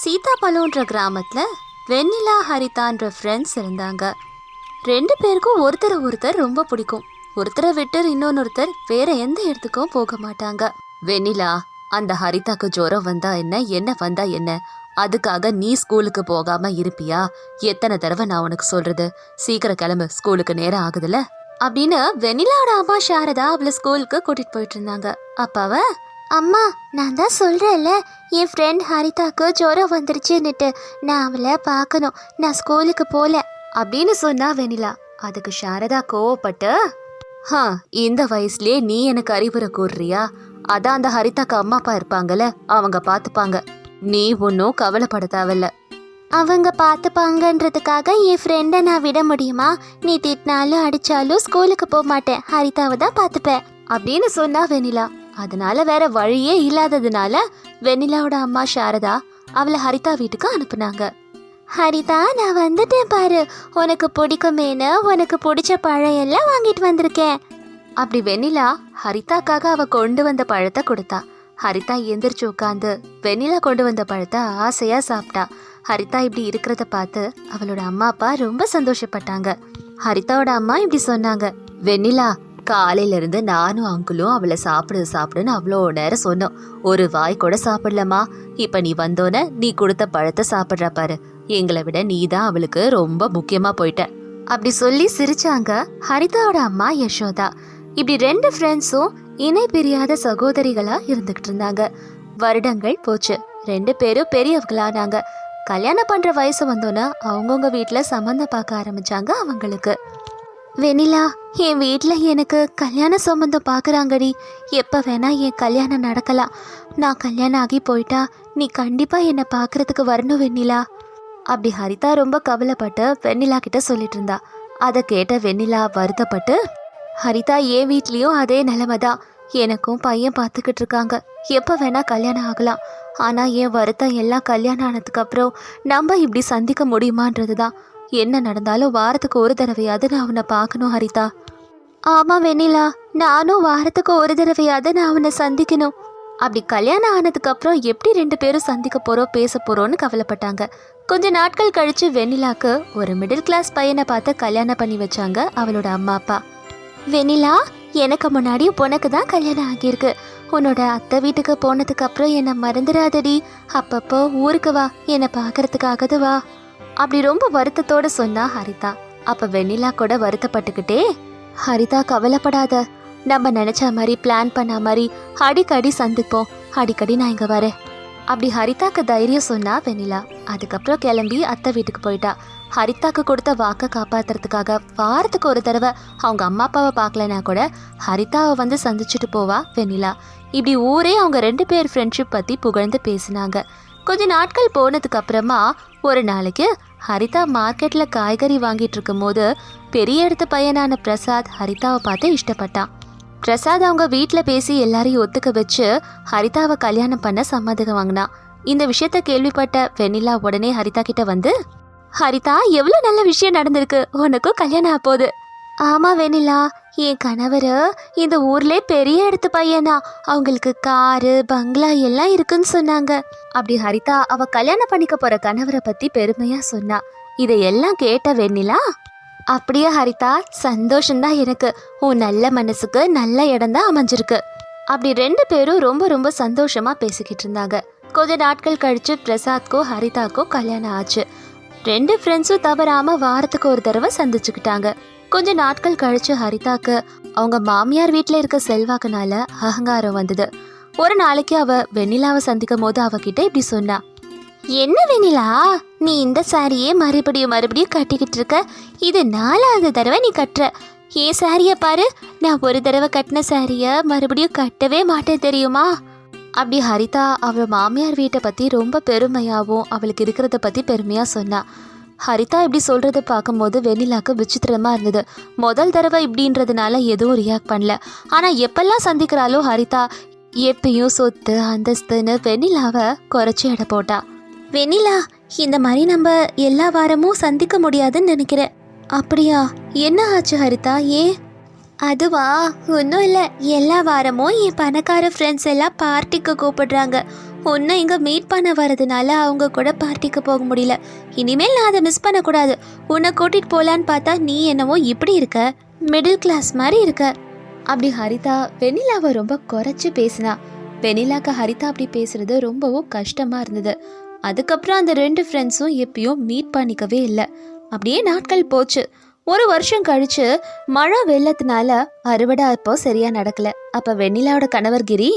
சீதாபலம்ன்ற கிராமத்தில் வெண்ணிலா ஹரிதான்ற ஃப்ரெண்ட்ஸ் இருந்தாங்க. ரெண்டு பேருக்கும் ஒருத்தரை ஒருத்தர் ரொம்ப பிடிக்கும். ஒருத்தரை விட்டு இன்னொன்னொருத்தர் வேற எந்த இடத்துக்கும் போக மாட்டாங்க. வெண்ணிலா அந்த ஹரிதாக்கு ஜுரம் வந்தா என்ன என்ன வந்தா என்ன? அதுக்காக நீ ஸ்கூலுக்கு போகாம இருப்பியா? எத்தனை தடவை நான் உனக்கு சொல்றது? சீக்கிரம் கிளம்பு ஸ்கூலுக்கு நேரம் ஆகுதுல்ல அப்படின்னு வெண்ணிலாவோட அம்மா சாரதா அவளை ஸ்கூலுக்கு கூட்டிட்டு போயிட்டு இருந்தாங்க. அப்பாவ அம்மா நான் தான் சொல்றேன்ல என் ஃப்ரெண்ட் ஹரிதாக்கு ஜுரம் வந்துருச்சுன்னுட்டு நான் அவளை பார்க்கணும். நான் ஸ்கூலுக்கு போல அப்படின்னு சொன்னா வெண்ணிலா. அதுக்கு சாரதா கோவப்பட்டு ஹா இந்த வயசுலயே நீ எனக்கு அறிவுரை கூறுறியா? அதான் அந்த ஹரிதாக்கு அம்மா அப்பா இருப்பாங்கல்ல அவங்க பார்த்துப்பாங்க. நீ ஒன்றும் கவலைப்பட தேவையில்ல. அவங்க பார்த்துப்பாங்கன்றதுக்காக என் ஃப்ரெண்டை நான் விட முடியுமா? நீ திட்டினாலும் அடிச்சாலும் ஸ்கூலுக்கு போக மாட்டேன். ஹரிதாவை தான் பார்த்துப்பேன். அப்படின்னு சொன்னா வெண்ணிலா. அதனால வேற வழியே இல்லாததுனால வெண்ணிலாவோட அம்மா சாரதா அவளை ஹரிதா வீட்டுக்கு அனுப்புனாங்க. ஹரிதா நான் வந்துட்டேன் பாரு. உனக்கு பிடிக்குமேனு உனக்கு பிடிச்ச பழம் எல்லாம் வாங்கிட்டு வந்திருக்கேன். அப்படி வெண்ணிலா ஹரிதாக்காக அவ கொண்டு வந்த பழத்தை கொடுத்தா. ஹரிதா எந்திரிச்சு உட்காந்து வெண்ணிலா கொண்டு வந்த பழத்தை ஆசையா சாப்பிட்டா. ஹரிதா இப்படி இருக்கிறத பார்த்து அவளோட அம்மா அப்பா ரொம்ப சந்தோஷப்பட்டாங்க. ஹரிதாவோட அம்மா இப்படி சொன்னாங்க. வெண்ணிலா காலையிலேருந்து நானும் அங்குலும் அவளை சாப்பிடு சாப்பிடுன்னு அவ்வளோ நேரம் சொன்னோம். ஒரு வாய் கூட சாப்பிடலம்மா. இப்போ நீ வந்தோன்னே நீ கொடுத்த பழத்தை சாப்பிட்ற பாரு. எங்களை விட நீ தான் அவளுக்கு ரொம்ப முக்கியமாக போயிட்ட. அப்படி சொல்லி சிரிச்சாங்க ஹரிதாவோட அம்மா யசோதா. இப்படி ரெண்டு ஃப்ரெண்ட்ஸும் இணை பிரியாத சகோதரிகளாக இருந்துகிட்டு இருந்தாங்க. வருடங்கள் போச்சு. ரெண்டு பேரும் பெரியவங்களானாங்க. கல்யாணம் பண்ணுற வயசு வந்தோன்னே அவங்கவுங்க வீட்டில் சம்மந்தம் பார்க்க ஆரம்பிச்சாங்க அவங்களுக்கு. வெண்ணிலா என் வீட்டில் எனக்கு கல்யாண சம்பந்தம் பார்க்குறாங்கடி எப்போ வேணால் என் கல்யாணம் நடக்கலாம். நான் கல்யாணம் ஆகி போயிட்டா நீ கண்டிப்பாக என்னை பார்க்கறதுக்கு வரணும் வெண்ணிலா. அப்படி ஹரிதா ரொம்ப கவலைப்பட்டு வெண்ணிலா கிட்ட சொல்லிட்டு இருந்தா அதை கேட்ட வெண்ணிலா வருத்தப்பட்டு ஹரிதா என் வீட்லேயும் அதே நிலைமை தான். எனக்கும் பையன் பார்த்துக்கிட்டு இருக்காங்க. எப்போ வேணால் கல்யாணம் ஆகலாம். ஆனால் என் வருத்தம் எல்லாம் கல்யாணம் ஆனதுக்கப்புறம் நம்ம இப்படி சந்திக்க முடியுமான்றது தான் என்ன நடந்தாலும் வாரத்துக்கு ஒரு தடவையாவது நான் அவனை பார்க்கணும் ஹரிதா. ஆமாம் வெண்ணிலா. நானும் வாரத்துக்கு ஒரு தடவையாவது நான் அவனை சந்திக்கணும். அப்படி கல்யாணம் ஆனதுக்கப்புறம் எப்படி ரெண்டு பேரும் சந்திக்க போகிறோம் பேச போகிறோன்னு கவலைப்பட்டாங்க. கொஞ்ச நாட்கள் கழித்து வெண்ணிலாக்கு ஒரு மிடில் கிளாஸ் பையனை பார்த்து கல்யாணம் பண்ணி வச்சாங்க அவளோட அம்மா அப்பா. வெண்ணிலா எனக்கு முன்னாடி உனக்கு தான் கல்யாணம் ஆகியிருக்கு. உன்னோட அத்தை வீட்டுக்கு போனதுக்கப்புறம் என்னை மறந்துடாதடி. அப்பப்போ ஊருக்கு வா. என்னை பார்க்கறதுக்காகது வா. அப்படி ரொம்ப வருத்தத்தோட சொன்னா ஹரிதா. அப்ப வெண்ணிலா கூட வருத்தப்பட்டுக்கிட்டே ஹரிதா கவலைப்படாத. நம்ம நினைச்ச மாதிரி பிளான் பண்ண மாதிரி அடிக்கடி சந்திப்போம். அடிக்கடி நான் இங்க வரேன். அப்படி ஹரிதாக்கு தைரியம் சொன்னா வெண்ணிலா. அதுக்கப்புறம் கிளம்பி அத்தை வீட்டுக்கு போயிட்டா. ஹரிதாக்கு கொடுத்த வாக்கை காப்பாத்துறதுக்காக வாரத்துக்கு ஒரு தடவை அவங்க அம்மா அப்பாவை பார்க்கலனா கூட ஹரிதாவை வந்து சந்திச்சுட்டு போவா வெண்ணிலா. இப்படி ஊரே அவங்க ரெண்டு பேர் ஃப்ரெண்ட்ஷிப் பத்தி புகழ்ந்து பேசினாங்க. கொஞ்ச நாட்கள் போனதுக்கு அப்புறமா ஒரு நாளைக்கு ஹரிதா மார்க்கெட்ல காய்கறி வாங்கிட்டு இருக்கும்போது பெரிய இடத்து பையனான பிரசாத் ஹரிதாவை பார்த்து இஷ்டப்பட்டான். பிரசாத் அவங்க வீட்டில் பேசி எல்லாரையும் ஒத்துக்க வச்சு ஹரிதாவை கல்யாணம் பண்ண சம்மதம் வாங்கினான். இந்த விஷயத்த கேள்விப்பட்ட வெண்ணிலா உடனே ஹரிதா கிட்ட வந்து ஹரிதா எவ்வளோ நல்ல விஷயம் நடந்திருக்கு. உனக்கும் கல்யாணம் ஆ போகுது. ஆமா வெண்ணிலா என் கணவர் இந்த ஊர்லே பெரிய இடத்து பையனா. அவங்களுக்கு காரு பங்களா எல்லாம் இருக்குன்னு சொன்னாங்க. அப்படி ஹரிதா அவ கல்யாணம் பண்ணிக்க போற கணவரை பத்தி பெருமையா சொன்னா. இதையெல்லாம் கேட்ட வெண்ணிலா அப்படியே ஹரிதா சந்தோஷம்தான் எனக்கு. உன் நல்ல மனசுக்கு நல்ல இடம் தான் அமைஞ்சிருக்கு. அப்படி ரெண்டு பேரும் ரொம்ப ரொம்ப சந்தோஷமா பேசிக்கிட்டு இருந்தாங்க. கொஞ்ச நாட்கள் கழிச்சு பிரசாத்க்கோ ஹரிதாக்கோ கல்யாணம் ஆச்சு. ரெண்டு ஃப்ரெண்ட்ஸும் தவறாம வாரத்துக்கு ஒரு தடவை சந்திச்சுக்கிட்டாங்க. கொஞ்ச நாட்கள் கழிச்சு ஹரிதாக்கு அவங்க மாமியார் வீட்டில் இருக்க செல்வாக்குனால அகங்காரம் வந்தது. ஒரு நாளைக்கு அவ வெண்ணிலாவை சந்திக்கும் போது அவகிட்ட இப்படி சொன்னா என்ன வெண்ணிலா? நீ இந்த சாரியே மறுபடியும் மறுபடியும் கட்டிக்கிட்டு இருக்க. இது நாலாவது தடவை நீ கட்டுற. ஏன் சாரிய பாரு. நான் ஒரு தடவை கட்டின சாரிய மறுபடியும் கட்டவே மாட்டேன் தெரியுமா? அப்படி ஹரிதா அவள் மாமியார் வீட்டை பற்றி ரொம்ப பெருமையாகவும் அவளுக்கு இருக்கிறத பற்றி பெருமையாக சொன்னா. ஹரிதா இப்படி சொல்கிறத பார்க்கும்போது வெண்ணிலாக்கு விசித்திரமாக இருந்தது. முதல் தடவை இப்படின்றதுனால எதுவும் ரியாக்ட் பண்ணல. ஆனால் எப்பெல்லாம் சந்திக்கிறாளோ ஹரிதா எப்பயும் சொத்து அந்தஸ்துன்னு வெண்ணிலாவை குறைச்சி எடை போட்டா. வெண்ணிலா இந்த மாதிரி நம்ம எல்லா வாரமும் சந்திக்க முடியாதுன்னு நினைக்கிறேன். அப்படியா? என்ன ஆச்சு ஹரிதா ஏன் அதுவா? ஒன்றும் இல்லை. எல்லா வாரமும் என் பணக்கார ஃப்ரெண்ட்ஸ் எல்லாம் பார்ட்டிக்கு கூப்பிடுறாங்க. உன்னை இங்கே மீட் பண்ண வரதுனால அவங்க கூட பார்ட்டிக்கு போக முடியல. இனிமேல் நான் அதை மிஸ் பண்ணக்கூடாது. உன்னை கூட்டிகிட்டு போகலான்னு பார்த்தா நீ என்னவோ இப்படி இருக்க? மிடில் கிளாஸ் மாதிரி இருக்க. அப்படி ஹரிதா வெண்ணிலாவை ரொம்ப குறைச்சி பேசினா. வெண்ணிலாக்கு ஹரிதா அப்படி பேசுறது ரொம்பவும் கஷ்டமாக இருந்தது. அதுக்கப்புறம் அந்த ரெண்டு ஃப்ரெண்ட்ஸும் எப்பயும் மீட் பண்ணிக்கவே இல்லை. அப்படியே நாட்கள் போச்சு. ஒரு வருஷம் கழிச்சு மழை வெள்ளத்தினால அறுவடை அப்போ சரியா நடக்கல. அப்ப வெண்ணிலாவோட கணவர் கிரி?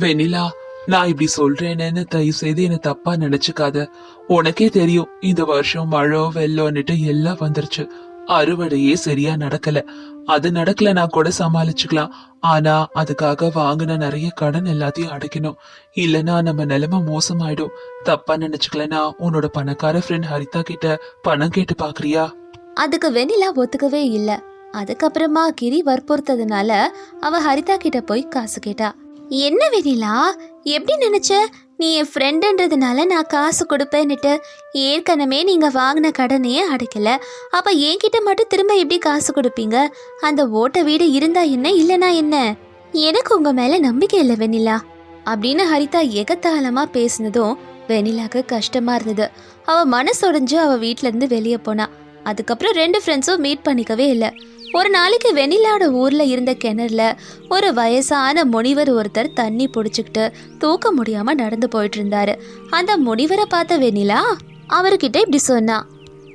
வெண்ணிலா நான் இப்படி சொல்றேன்னு தயவு செய்து என்ன தப்பா நினைச்சுக்காத. உனக்கே தெரியும் இந்த வருஷம் மழை வெள்ளம்னுட்டு எல்லாம் வந்துருச்சு. அறுவடையே சரியா நடக்கல. அது நடக்கல நான் கூட சமாளிச்சுக்கலாம். ஆனா அதுக்காக வாங்கின நிறைய கடன் எல்லாத்தையும் அடைக்கணும். இல்லனா நம்ம நிலைமை மோசமாயிடும். தப்பா நினைச்சுக்கலனா உன்னோட பணக்கார ஃப்ரெண்ட் ஹரிதா கிட்ட பணம் கேட்டு பாக்குறியா? அதுக்கு வெண்ணிலா ஒத்துக்கவே இல்லை. அதுக்கப்புறமா கிரி வற்புறுத்ததுனால அவ ஹரிதா கிட்ட போய் காசு கேட்டா. என்ன வெண்ணிலா? எப்படி நினச்ச? நீ என் ஃப்ரெண்டுன்றதுனால நான் காசு கொடுப்பேன்னுட்டு ஏற்கனவே நீங்கள் வாங்கின கடனையே அடைக்கலை. அப்போ என்கிட்ட மட்டும் திரும்ப எப்படி காசு கொடுப்பீங்க? அந்த ஓட்ட வீடு இருந்தா என்ன இல்லைனா என்ன? எனக்கு உங்கள் மேலே நம்பிக்கை இல்லை வெண்ணிலா. அப்படின்னு ஹரிதா எகத்தாளமாக பேசினதும் வெனிலாக்கு கஷ்டமாக இருந்தது. அவள் மனசு உடஞ்சு அவள் இருந்து வெளியே போனா. அதுக்கப்புறம் ரெண்டு ஃப்ரெண்ட்ஸும் மீட் பண்ணிக்கவே இல்லை. ஒரு நாளைக்கு வெண்ணிலாவோட ஊர்ல இருந்த கிணறுல ஒரு வயசான முனிவர் ஒருத்தர் தண்ணி பிடிச்சிக்கிட்டு தூக்க முடியாம நடந்து போயிட்டு இருந்தாரு. அந்த முனிவரை பார்த்த வெண்ணிலா அவர்கிட்ட இப்படி சொன்னா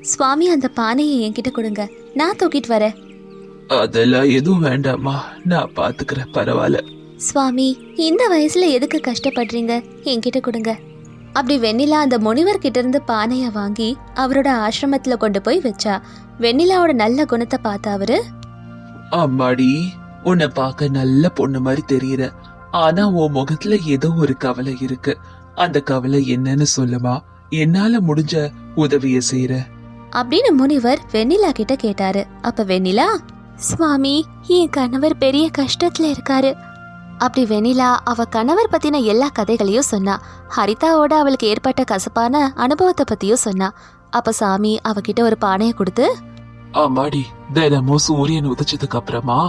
சுவாமி அந்த பானையை என்கிட்ட கொடுங்க. நான் தூக்கிட்டு வரேன். அதெல்லாம் எதுவும் வேண்டாமா நான் பாத்துக்கிறேன். பரவாயில்ல. சுவாமி இந்த வயசுல எதுக்கு கஷ்டப்படுறீங்க? என்கிட்ட கொடுங்க. அப்படி வெண்ணிலா அந்த முனிவர் கிட்ட இருந்து பானைய வாங்கி அவரோட ஆசிரமத்துல கொண்டு போய் வச்சா. வெண்ணிலாவோட நல்ல குணத்தை பார்த்த அவரு? அம்மாடி உன்னை பார்க்க நல்ல பொண்ணு மாதிரி தெரியற. ஆனா உன் முகத்துல ஏதோ ஒரு கவலை இருக்கு. அந்த கவலை என்னன்னு சொல்லுமா? என்னால முடிஞ்ச உதவிய செய்யற அப்படின்னு முனிவர் வெண்ணிலா கிட்ட கேட்டாரு. அப்ப வெண்ணிலா சுவாமி என் கணவர் பெரிய கஷ்டத்துல இருக்காரு. அப்படி வெண்ணிலா அவ கணவர் பத்தின எல்லா கதைகளையும் சொன்னா. ஹரிதாவோட அவளுக்கு ஏற்பட்ட கசப்பான அனுபவத்தை பத்தியும் சொன்னா. அப்ப சாமி அவகிட்ட ஒரு பானையை கொடுத்து அம்மாடி தினமும் சூரியன் உதிச்சதுக்கு அப்புறமா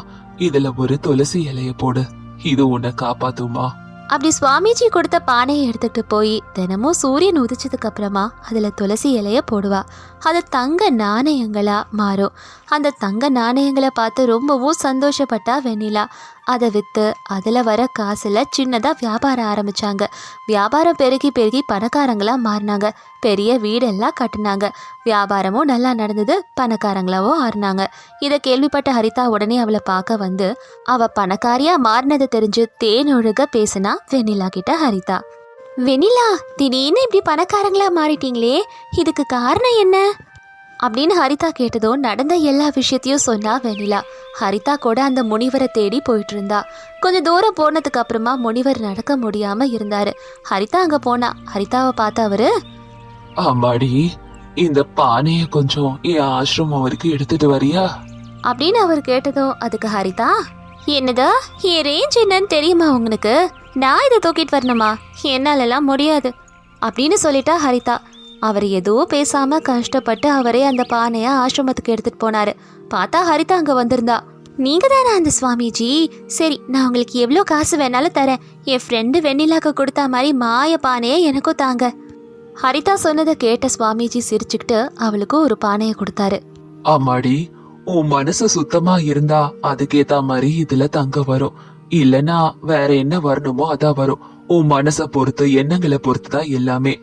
இதுல ஒரு துளசி இலைய போடு. இது உன்னை காப்பாத்துமா? அப்படி சுவாமிஜி கொடுத்த பானையை எடுத்துட்டு போய் தினமும் சூரியன் உதிச்சதுக்கு அப்புறமா அதுல துளசி இலைய போடுவா. அது தங்க நாணயங்களா மாறும். அந்த தங்க நாணயங்களை பார்த்து ரொம்பவும் சந்தோஷப்பட்டா வெண்ணிலா அதை விற்று அதில் வர காசில் சின்னதாக வியாபாரம் ஆரம்பிச்சாங்க. வியாபாரம் பெருகி பெருகி பணக்காரங்களாக மாறினாங்க. பெரிய வீடெல்லாம் கட்டினாங்க. வியாபாரமும் நல்லா நடந்தது பணக்காரங்களாவும் ஆறினாங்க. இதை கேள்விப்பட்ட ஹரிதா உடனே அவளை பார்க்க வந்து அவள் பணக்காரியாக மாறினதை தெரிஞ்சு தேனொழுக பேசினா? வெண்ணிலா கிட்ட ஹரிதா வெண்ணிலா திடீர்னு இப்படி பணக்காரங்களா மாறிட்டீங்களே இதுக்கு காரணம் என்ன? அப்படின்னு ஹரிதா கேட்டதும் நடந்த எல்லா விஷயத்தையும் சொன்னா வெண்ணிலா. ஹரிதா கூட அந்த முனிவரை தேடி போயிட்டு இருந்தா கொஞ்ச தூரம் போனதுக்கு அப்புறமா முனிவர் நடக்க முடியாம இருந்தாரு. ஹரிதா அங்க போனா ஹரிதாவை பார்த்த அவரு அம்மாடி இந்த பானைய கொஞ்சம் என் ஆசிரமம் வரைக்கும் எடுத்துட்டு வரியா? அப்படின்னு அவர் கேட்டதும் அதுக்கு ஹரிதா என்னது என் ரேஞ்ச் என்னன்னு தெரியுமா உங்களுக்கு? நான் இதை தூக்கிட்டு வரணுமா? என்னாலலாம் முடியாது. அப்படின்னு சொல்லிட்டா ஹரிதா. அவர் எதுவும் பேசாம கஷ்டப்பட்டு அவரே அந்த பானையை ஆசிரமத்துக்கு எடுத்துட்டு போனாரு. பார்த்தா ஹரிதா அங்க வந்திருந்தா. நீங்க தானே அந்த சுவாமிஜி? சரி நான் உங்களுக்கு எவ்வளோ காசு வேணாலும் தரேன். என் ஃப்ரெண்டு வெண்ணிலாக்கு கொடுத்தா மாதிரி மாய பானையை எனக்கும் தாங்க. ஹரிதா சொன்னதை கேட்ட சுவாமிஜி சிரிச்சுக்கிட்டு அவளுக்கு ஒரு பானையை கொடுத்தாரு. அம்மாடி உன் மனசு சுத்தமா இருந்தா அதுக்கேத்த மாதிரி இதுல தங்க வரும். இல்லனா வேற என்ன வரணுமோ அதான் வரும். உன் மனச பொறுத்து எண்ணங்களை பொறுத்து தான் எல்லாமே.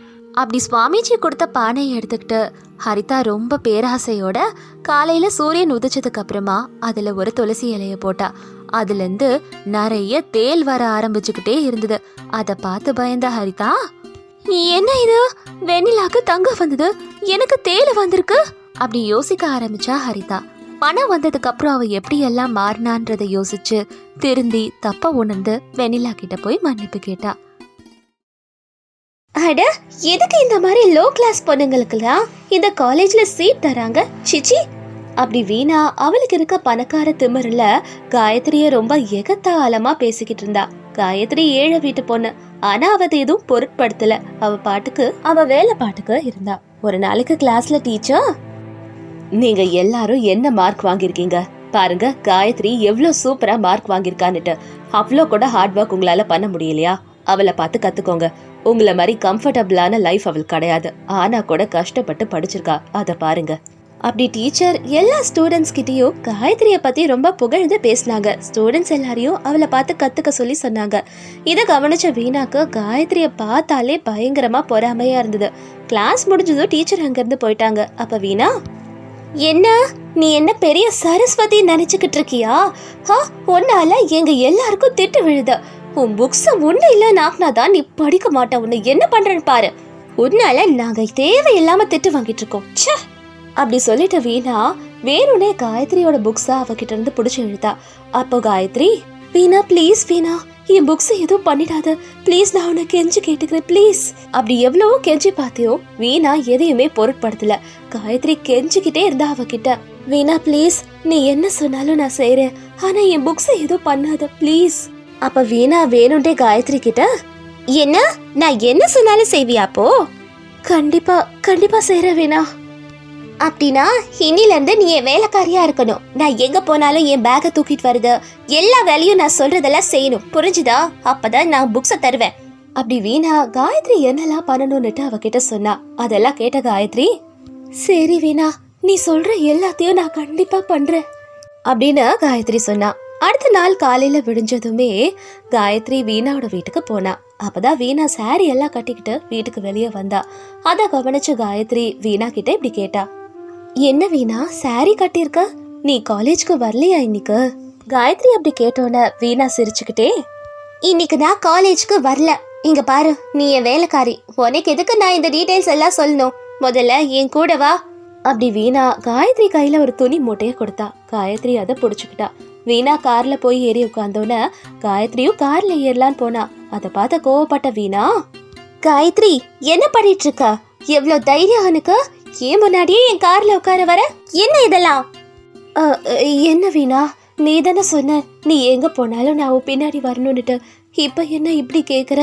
அப்படி சுவாமிஜி கொடுத்த பானையை எடுத்துக்கிட்டு ஹரிதா ரொம்ப பேராசையோட காலையில சூரியன் உதிச்சதுக்கு அப்புறமா அதுல ஒரு துளசி இலைய போட்டா. அதுலேருந்து நிறைய தேல் வர ஆரம்பிச்சுக்கிட்டே இருந்தது. அதை பார்த்து பயந்த ஹரிதா என்ன இது? வெண்ணிலாக்கு தங்கம் வந்தது? எனக்கு தேல் வந்திருக்கு? அப்படி யோசிக்க ஆரம்பிச்சா ஹரிதா. பணம் வந்ததுக்கு அப்புறம் அவ எப்படி எல்லாம் மாறினான்றதை யோசிச்சு திருந்தி தப்ப உணர்ந்து வெண்ணிலா கிட்ட போய் மன்னிப்பு கேட்டா. அட எதுக்கு இந்த மாதிரி லோ கிளாஸ் பொண்ணுங்களுக்குலாம் இந்த காலேஜ்ல சீட் தராங்க? சிச்சி. அப்படி வீணா அவளுக்கு இருக்க பணக்கார திமிரில் காயத்ரிய ரொம்ப எகத்தாளமா பேசிக்கிட்டு இருந்தா. காயத்ரி ஏழை வீட்டு பொண்ணு. ஆனா அவ அதை எதுவும் பொருட்படுத்தல. அவ பாட்டுக்கு அவ வேலை பாட்டுக்கு இருந்தா. ஒரு நாளைக்கு கிளாஸ்ல டீச்சர் நீங்க எல்லாரும் என்ன மார்க் வாங்கியிருக்கீங்க? பாருங்க காயத்ரி எவ்வளவு சூப்பரா மார்க் வாங்கியிருக்கான்னுட்டு. அவ்வளோ கூட ஹார்ட் ஒர்க் உங்களால பண்ண முடியலையா? அவளை பார்த்து கத்துக்கோங்க. உங்களை மாதிரி கம்ஃபர்டபுளான லைஃப் அவள் கிடையாது. ஆனா கூட கஷ்டப்பட்டு படிச்சிருக்கா. அதை பாருங்க. அப்படி டீச்சர் எல்லா ஸ்டூடெண்ட்ஸ் கிட்டயும் காயத்ரியை பத்தி ரொம்ப புகழ்ந்து பேசினாங்க. ஸ்டூடெண்ட்ஸ் எல்லாரையும் அவளை பார்த்து கத்துக்க சொல்லி சொன்னாங்க. இதை கவனிச்ச வீணாக்கு காயத்ரியை பார்த்தாலே பயங்கரமா பொறாமையா இருந்தது. கிளாஸ் முடிஞ்சதும் டீச்சர் அங்கிருந்து போயிட்டாங்க. அப்ப வீணா என்ன? நீ என்ன பெரிய சரஸ்வதி நினைச்சுக்கிட்டு இருக்கியா? ஹா உன்னால எங்க எல்லாருக்கும் திட்டு விழுது. உன் புக்ஸை ஒண்ணு இல்ல நாக்குனாதான் நீ படிக்க மாட்ட. உன்னை என்ன பண்றேன்னு பாரு. உன்னால நாங்க தேவையில்லாம திட்டு வாங்கிட்டு இருக்கோம். ச்சே. அப்படி சொல்லிட்ட வீணா வேணும்னே காயத்ரியோட புக்ஸை அவகிட்ட இருந்து பிடிச்சி இழுத்தா. அப்போ காயத்ரி வீணா ப்ளீஸ் வீணா. என் புக்ஸ் எதுவும் பண்ணிடாத. ப்ளீஸ் நான் உனக்கு கெஞ்சி கேட்டுக்கிறேன். ப்ளீஸ் அப்படி எவ்வளவோ கெஞ்சி பார்த்தியோ வீணா எதையுமே பொருட்படுத்தல. காயத்ரி கெஞ்சிக்கிட்டே இருந்தா அவகிட்ட வீணா ப்ளீஸ் நீ என்ன சொன்னாலும் நான் செய்கிறேன் ஆனால் என் புக்ஸை எதுவும் பண்ணாத. ப்ளீஸ் அப்ப வீணா வேணும்டே காயத்ரி கிட்ட என்ன? நான் என்ன சொன்னாலும் செய்வியா அப்போ? கண்டிப்பா கண்டிப்பா செய்யற வீணா. அப்படின்னா இன்னில இருந்து நீ என் வேலைக்காரியா இருக்கணும். நான் எங்க போனாலும் என் பேக்கை தூக்கிட்டு வருது. எல்லா வேலையும் நான் சொல்றதெல்லாம் செய்யணும். புரிஞ்சுதா? அப்பதான் நான் புக்ஸ தருவேன். அப்படி வீணா காயத்ரி என்னெல்லாம் பண்ணணும்னுட்டு அவகிட்ட சொன்னா. அதெல்லாம் கேட்ட காயத்ரி சரி வீணா நீ சொல்ற எல்லாத்தையும் நான் கண்டிப்பா பண்றேன். அப்படின்னு காயத்ரி சொன்னா. அடுத்த நாள் காலையில் விடிஞ்சதுமே காயத்ரி வீணாவோட வீட்டுக்கு போனா. அப்பதான் வீணா சாரி எல்லாம் கட்டிக்கிட்டு வீட்டுக்கு வெளியே வந்தா. அத கவனிச்ச காயத்ரி வீணா கிட்ட இப்படி கேட்டா. என்ன வீணா சாரி கட்டியிருக்க? நீ காலேஜ்க்கு வரலையா இன்னைக்கு? காயத்ரி அப்படி கேட்டோன்னே வீணா சிரிச்சுக்கிட்டே இன்னைக்கு நான் காலேஜ்க்கு வரல. இங்க பாரு நீ என் வேலைக்காரி. உனக்கு எதுக்கு நான் இந்த டீடைல்ஸ் எல்லாம் சொல்லணும்? முதல்ல என் கூட வா அப்படி வீணா காயத்ரி கையில ஒரு துணி மூட்டையை கொடுத்தா. காயத்ரி அதை புடிச்சுக்கிட்டா. வீணா கார்ல போய் ஏறி உட்காந்தோன்னே காயத்ரியும் கார்ல ஏறலான்னு போனா. அதை பார்த்த கோவப்பட்ட வீணா. காயத்ரி என்ன பண்ணிட்டு இருக்க எவ்வளவு தைரியம் உனக்கு? ஏன் முன்னாடியே என் கார்ல உட்கார வர? என்ன இதெல்லாம்? என்ன வீணா? நீ தானே சொன்ன. நீ எங்க போனாலும் நான் பின்னாடி வரணும்னுட்டு. இப்ப என்ன இப்படி கேக்குற?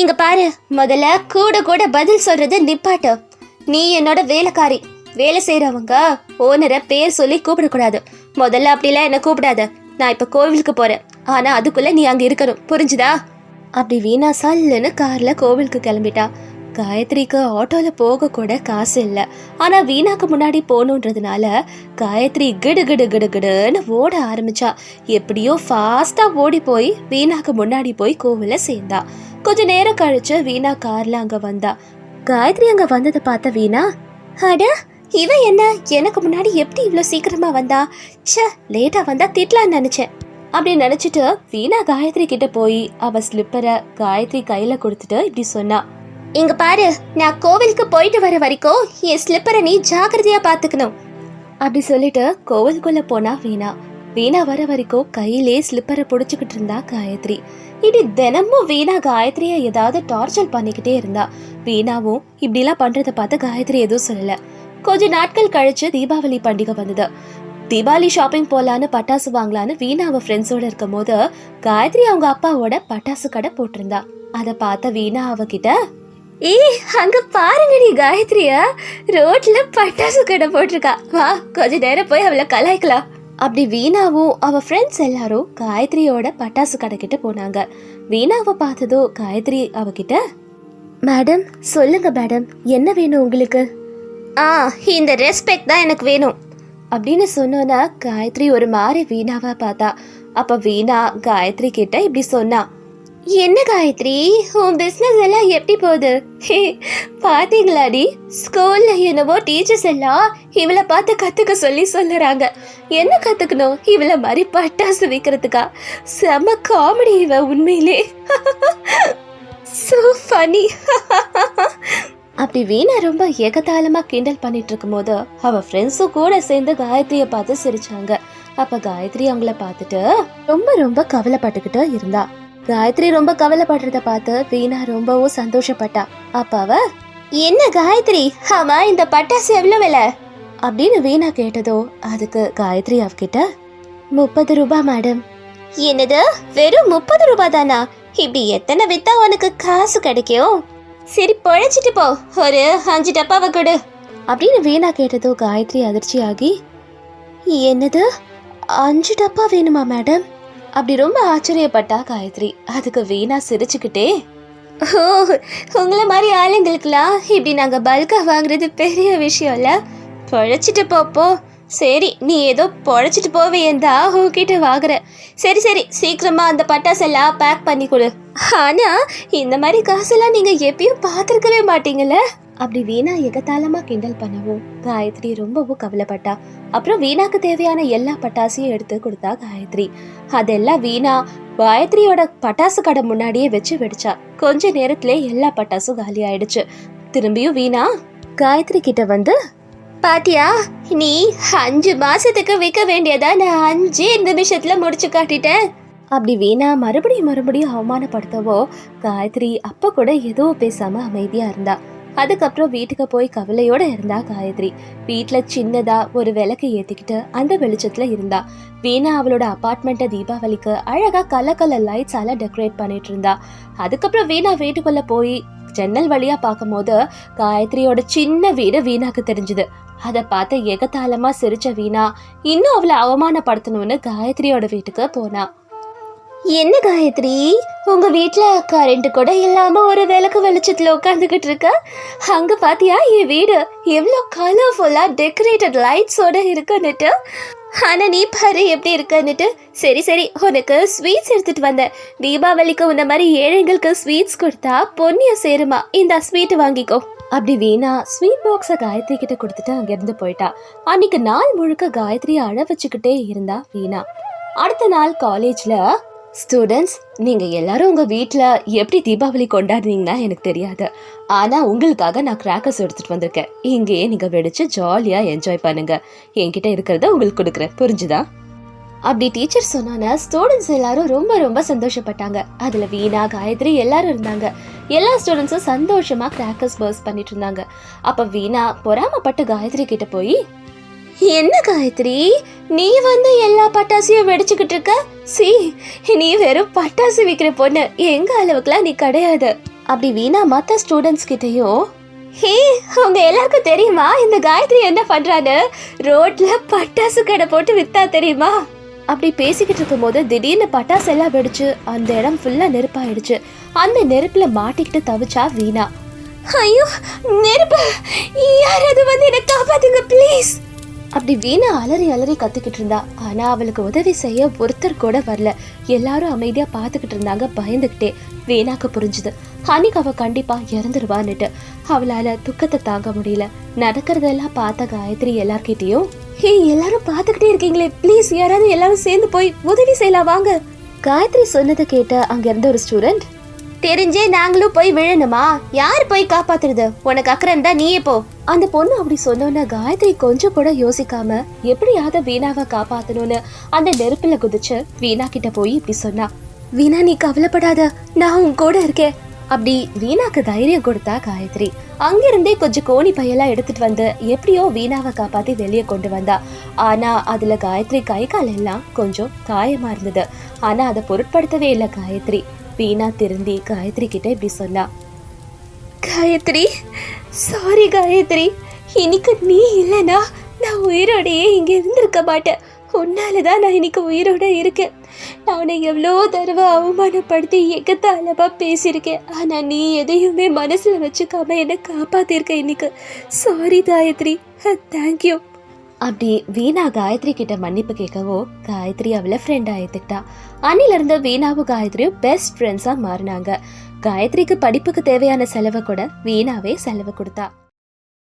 இங்க பாரு முதல்ல கூட கூட பதில் சொல்றது நிப்பாட்டு. நீ என்னோட வேலைக்காரி. வேலை செய்யறவங்க ஓனரை பேர் சொல்லி கூப்பிடக்கூடாது. முதல்ல அப்படிலாம் என்ன கூப்பிடாத. நான் இப்ப கோவிலுக்கு போறேன். ஆனா அதுக்குள்ள நீ அங்க இருக்கணும். புரிஞ்சுதா? அப்படி வீணா சல்லுன்னு கார்ல கோவிலுக்கு கிளம்பிட்டா. காயத்ரிக்கு ஆட்டோல போக கூட காசு இல்ல. ஆனா வீணாக்கு முன்னாடி போகணுன்றதுனால காயத்ரி கிடு கிடு கிடு கிடுன்னு ஓட ஆரம்பிச்சா. எப்படியோ ஃபாஸ்டா ஓடி போய் வீணாக்கு முன்னாடி போய் கோவில சேர்ந்தா. கொஞ்ச நேரம் கழிச்சு வீணா கார்ல அங்க வந்தா. காயத்ரி அங்க வந்ததை பார்த்த வீணா அட இவன் என்ன? எனக்கு முன்னாடி எப்படி இவ்வளோ சீக்கிரமா வந்தா? ச்சே லேட்டா வந்தா திட்டலாம்னு நினைச்சேன். அப்படி நினைச்சிட்டு வீணா காயத்ரி கிட்ட போய் அவ ஸ்லிப்பரை காயத்ரி கையில கொடுத்துட்டு இப்படி சொன்னா. இங்க பாரு நான் கோவிலுக்கு போயிட்டு வர வரைக்கும் என் ஸ்லிப்பரை நீ ஜாக்கிரதையா பாத்துக்கணும். அப்படி சொல்லிட்டு கோவிலுக்குள்ள போனா வீணா. வீணா வர வரைக்கும் கையிலே ஸ்லிப்பரை பிடிச்சிக்கிட்டு இருந்தா காயத்ரி. இப்படி தினமும் வீணா காயத்ரியை ஏதாவது டார்ச்சர் பண்ணிக்கிட்டே இருந்தா. வீணாவும் இப்படிலாம் பண்றதை பார்த்து காயத்ரி எதுவும் சொல்லலை. கொஞ்ச நாட்கள் கழிச்சு தீபாவளி பண்டிகை வந்தது. தீபாவளி ஷாப்பிங் போலான்னு பட்டாசு வாங்கலான்னு வீணா அவ ஃப்ரெண்ட்ஸோட இருக்கும் போது காயத்ரி அவங்க அப்பாவோட பட்டாசு கடை போட்டிருந்தா. அத பார்த்த வீணா அவகிட்ட ஏய் அங்க பாருங்க நீ காயத்ரிய ரோட்ல பட்டாசு கடை போட்டிருக்கா. வா கொஞ்ச நேரம் போய் அவளை கலாய்க்கலாம். அப்படி வீணாவும் அவ ஃப்ரெண்ட்ஸ் எல்லாரும் காயத்ரியோட பட்டாசு கடை கிட்ட போனாங்க. வீணாவை பார்த்ததும் காயத்ரி அவகிட்ட மேடம் சொல்லுங்க மேடம் என்ன வேணும் உங்களுக்கு? ஆ இந்த ரெஸ்பெக்ட் தான் எனக்கு வேணும். அப்படின்னு சொன்னோன்னா காயத்ரி ஒரு மாதிரி வீணாவா பார்த்தா. அப்ப வீணா காயத்ரி கிட்ட இப்படி சொன்னா. என்ன காயத்ரி? உன் பிசினஸ் எல்லாம் எப்படி போகுது? ஹே, பாத்தீங்களாடி? ஸ்கூல்ல என்னவோ டீச்சர்ஸ் எல்லாம் இவளை பார்த்து கத்துக்க சொல்லி சொல்லுறாங்க. என்ன கத்துக்கணும்? இவளை மாதிரி பட்டாசு விற்கிறதுக்கா செம காமெடி இவ உண்மையிலே. So funny. அப்படி வீணா ரொம்ப ஏகதாளமா கிண்டல் பண்ணிட்டு இருக்கும்போது அவ ஃப்ரெண்ட்ஸும் கூட சேர்ந்து காயத்ரியை பார்த்து சிரிச்சாங்க. அப்ப காயத்ரி அவங்கள பார்த்துட்டு ரொம்ப ரொம்ப கவலைப்பட்டுக்கிட்டு இருந்தா. காயத்ரி ரொம்ப கவலைப்படுறத பார்த்து வீணா ரொம்பவும் சந்தோஷப்பட்டா. அப்ப அவ என்ன காயத்ரி? ஆமா இந்த பட்டாசு எவ்வளவு விலை? அப்படின்னு வீணா கேட்டதோ அதுக்கு காயத்ரி அவகிட்ட முப்பது ரூபாய் மேடம். என்னது? வெறும் முப்பது ரூபாய் தானா? இப்படி எத்தனை வித்தா உனக்கு காசு கிடைக்கும்? சரி பொழைச்சிட்டு போ. ஒரு அஞ்சு டப்பாவை கொடு. அப்படின்னு வீணா கேட்டதோ காயத்ரி அதிர்ச்சியாகி என்னது? அஞ்சு டப்பா வேணுமா மேடம்? அப்படி ரொம்ப ஆச்சரியப்பட்டா காயத்ரி. அதுக்கு வீணா சிரிச்சுக்கிட்டே ஓ உங்களை மாதிரி ஆளுங்களுக்கெல்லாம் இப்படி நாங்கள் பல்காக வாங்குறது பெரிய விஷயம் இல்லை. பொழைச்சிட்டு போப்போ சரி நீ ஏதோ பொழைச்சிட்டு போவேந்தா உன்கிட்ட வாங்குற சரி சரி சீக்கிரமா அந்த பட்டாசெல்லாம் பேக் பண்ணி கொடு. ஆனா இந்த மாதிரி காசெல்லாம் நீங்க எப்பயும் பார்த்துருக்கவே மாட்டீங்கல்ல? அப்படி வீணா எகத்தாளமா கிண்டல் பண்ணவும் காயத்ரி ரொம்பவும் கவலைப்பட்டா. அப்புறம் வீணாக்கு தேவையான எல்லா பட்டாசையும் எடுத்து கொடுத்தா காயத்ரி. அதெல்லாம் வீணா காயத்ரியோட பட்டாசு கடை முன்னாடியே வச்சு வெடிச்சா. கொஞ்ச நேரத்திலே எல்லா பட்டாசும் காலி ஆயிடுச்சு திரும்பியும் வீணா? காயத்ரி கிட்ட வந்து பாத்தியா? நீ அஞ்சு மாசத்துக்கு விற்க வேண்டியதா நான் அஞ்சே நிமிஷத்துல முடிச்சு காட்டிட்டேன். அப்படி வீணா மறுபடியும் மறுபடியும் அவமானப்படுத்தவோ காயத்ரி அப்ப கூட எதுவும் பேசாம அமைதியா இருந்தா. அதுக்கப்புறம் வீட்டுக்கு போய் கவலையோட இருந்தா காயத்ரி. வீட்டுல சின்னதா ஒரு விளக்கு ஏத்திக்கிட்டு அந்த வெளிச்சத்துல இருந்தா. வீணா அவளோட அபார்ட்மெண்ட்டை தீபாவளிக்கு அழகா கலர் கலர் லைட்ஸால டெக்கரேட் பண்ணிட்டு இருந்தா. அதுக்கப்புறம் வீணா வீட்டுக்குள்ள போய் ஜன்னல் வழியா பார்க்கும்போது காயத்ரியோட சின்ன வீடு வீணாக்கு தெரிஞ்சுது. அதை பார்த்து எகத்தாளமா சிரிச்ச வீணா இன்னும் அவளை அவமானப்படுத்தணும்னு காயத்ரியோட வீட்டுக்கு போனா. என்ன காயத்ரி? உங்க வீட்டில் கரண்ட் கூட இல்லாம ஒரு விளக்கு வெளிச்சத்துல உட்காந்துக்கிட்டு இருக்க? அங்க பாத்தியா என் வீடு எவ்வளோ கலர்ஃபுல்லா டெக்கரேட்டட் லைட்ஸோட இருக்குன்னுட்டு. ஆனா நீ பாரு எப்படி இருக்கன்னுட்டு. சரி சரி உனக்கு ஸ்வீட்ஸ் எடுத்துட்டு வந்தேன். தீபாவளிக்கு உன்ன மாதிரி ஏழைங்களுக்கு ஸ்வீட்ஸ் கொடுத்தா பொன்னியம் சேருமா? இந்த ஸ்வீட் வாங்கிக்கோ. அப்படி வீணா ஸ்வீட் பாக்ஸை காயத்ரி கிட்ட கொடுத்துட்டு அங்கிருந்து போயிட்டா. அன்னைக்கு நாள் முழுக்க காயத்ரியை அழ வச்சுக்கிட்டே இருந்தா வீணா. அடுத்த நாள் காலேஜில் ஸ்டூடெண்ட்ஸ் நீங்கள் எல்லாரும் உங்கள் வீட்டில் எப்படி தீபாவளி கொண்டாடுறீங்கன்னா எனக்கு தெரியாது. ஆனால் உங்களுக்காக நான் கிராக்கர்ஸ் எடுத்துகிட்டு வந்திருக்கேன். இங்கேயே நீங்கள் வெடிச்சு ஜாலியாக என்ஜாய் பண்ணுங்கள் என்கிட்ட இருக்கிறத உங்களுக்கு கொடுக்குறேன். புரிஞ்சுதா? அப்படி டீச்சர் சொன்னான ஸ்டூடெண்ட்ஸ் எல்லாரும் ரொம்ப ரொம்ப சந்தோஷப்பட்டாங்க. அதில் வீணா காயத்ரி எல்லாரும் இருந்தாங்க. எல்லா ஸ்டூடெண்ட்ஸும் சந்தோஷமாக கிராக்கர்ஸ் பர்ஸ் பண்ணிட்டு இருந்தாங்க. அப்போ வீணா பொறாமப்பட்டு காயத்ரி கிட்ட போய் என்ன காயத்ரி? நீ வந்து எல்லா பட்டாசையும் வெடிச்சுக்கிட்டு இருக்க? சி நீ வெறும் பட்டாசு விற்கிற பொண்ணு. எங்க அளவுக்குலாம் நீ கிடையாது. அப்படி வீணா மத்த ஸ்டூடெண்ட்ஸ் கிட்டயும் ஹே உங்க எல்லாருக்கும் தெரியுமா? இந்த காயத்ரி என்ன பண்றான்னு? ரோட்ல பட்டாசு கடை போட்டு வித்தா தெரியுமா? அப்படி பேசிக்கிட்டு இருக்கும்போது திடீர்னு பட்டாசு எல்லாம் வெடிச்சு அந்த இடம் ஃபுல்லா நெருப்பாயிடுச்சு. அந்த நெருப்புல மாட்டிக்கிட்டு தவிச்சா வீணா. ஐயோ நெருப்பு! யாராவது வந்து என்ன காப்பாத்துங்க ப்ளீஸ் அப்படி வீணா அலறி அலறி கத்திக்கிட்டு இருந்தா. ஆனா அவளுக்கு உதவி செய்ய ஒருத்தர் கூட வரல. எல்லாரும் அமைதியா பாத்துக்கிட்டு இருந்தாங்க பயந்துகிட்டே. வீணாக்கு புரிஞ்சுது. அன்னைக்கு அவ கண்டிப்பா இறந்துருவான்னுட்டு. அவளால துக்கத்தை தாங்க முடியல. நடக்கிறதெல்லாம் பார்த்த காயத்ரி எல்லார்கிட்டயும் ஹே எல்லாரும் பார்த்துக்கிட்டே இருக்கீங்களே. ப்ளீஸ் யாராவது எல்லாரும் சேர்ந்து போய் உதவி செய்யலாம் வாங்க. காயத்ரி சொன்னதை கேட்ட அங்க இருந்த ஒரு ஸ்டூடெண்ட் தெரிஞ்சே நாங்களும் போய் விழணுமா? யார் போய் காப்பாத்துறது? உனக்கு அக்கறை இருந்தா நீயே போ. அந்த பொண்ணு அப்படி சொன்னோன்ன காயத்ரி கொஞ்சம் கூட யோசிக்காம எப்படியாவது வீணாவை காப்பாத்தணும்னு அந்த நெருப்புல குதிச்சு வீணா கிட்ட போய் இப்படி சொன்னா. வீணா நீ கவலைப்படாத. நான் உன் கூட இருக்கேன். அப்படி வீணாக்கு தைரியம் கொடுத்தா காயத்ரி. அங்கிருந்தே கொஞ்சம் கோணி பையெல்லாம் எடுத்துட்டு வந்து எப்படியோ வீணாவை காப்பாத்தி வெளியே கொண்டு வந்தா. ஆனா அதுல காயத்ரி கை கால் எல்லாம் கொஞ்சம் காயமா இருந்தது. ஆனா அதை பொருட்படுத்தவே இல்லை காயத்ரி. வீணா திருந்தி காயத்ரி கிட்ட இப்படி சொன்னா காயத்ரி சாரி காயத்ரி. இன்னைக்கு நீ இல்லைனா நான் உயிரோடையே இங்கே இருந்திருக்க மாட்டேன். உன்னால தான் நான் இன்னைக்கு உயிரோட இருக்கேன். நான் உன்னை எவ்வளோ தடவை அவமானப்படுத்தி எக்கத்தாலமா பேசியிருக்கேன். ஆனால் நீ எதையுமே மனசில் வச்சுக்காம என்னை காப்பாத்திருக்க இன்னைக்கு. சாரி காயத்ரி. தேங்க்யூ அப்படி வீணா காயத்ரி கிட்ட மன்னிப்பு கேட்கவோ காயத்ரி அவளை ஃப்ரெண்டாக ஏற்றுக்கிட்டா அன்னில இருந்து வீணாவும் காயத்ரியும் பெஸ்ட் ஃப்ரெண்ட்ஸா மாறினாங்க. காயத்ரிக்கு படிப்புக்கு தேவையான செலவை கூட வீணாவே செலவு கொடுத்தா.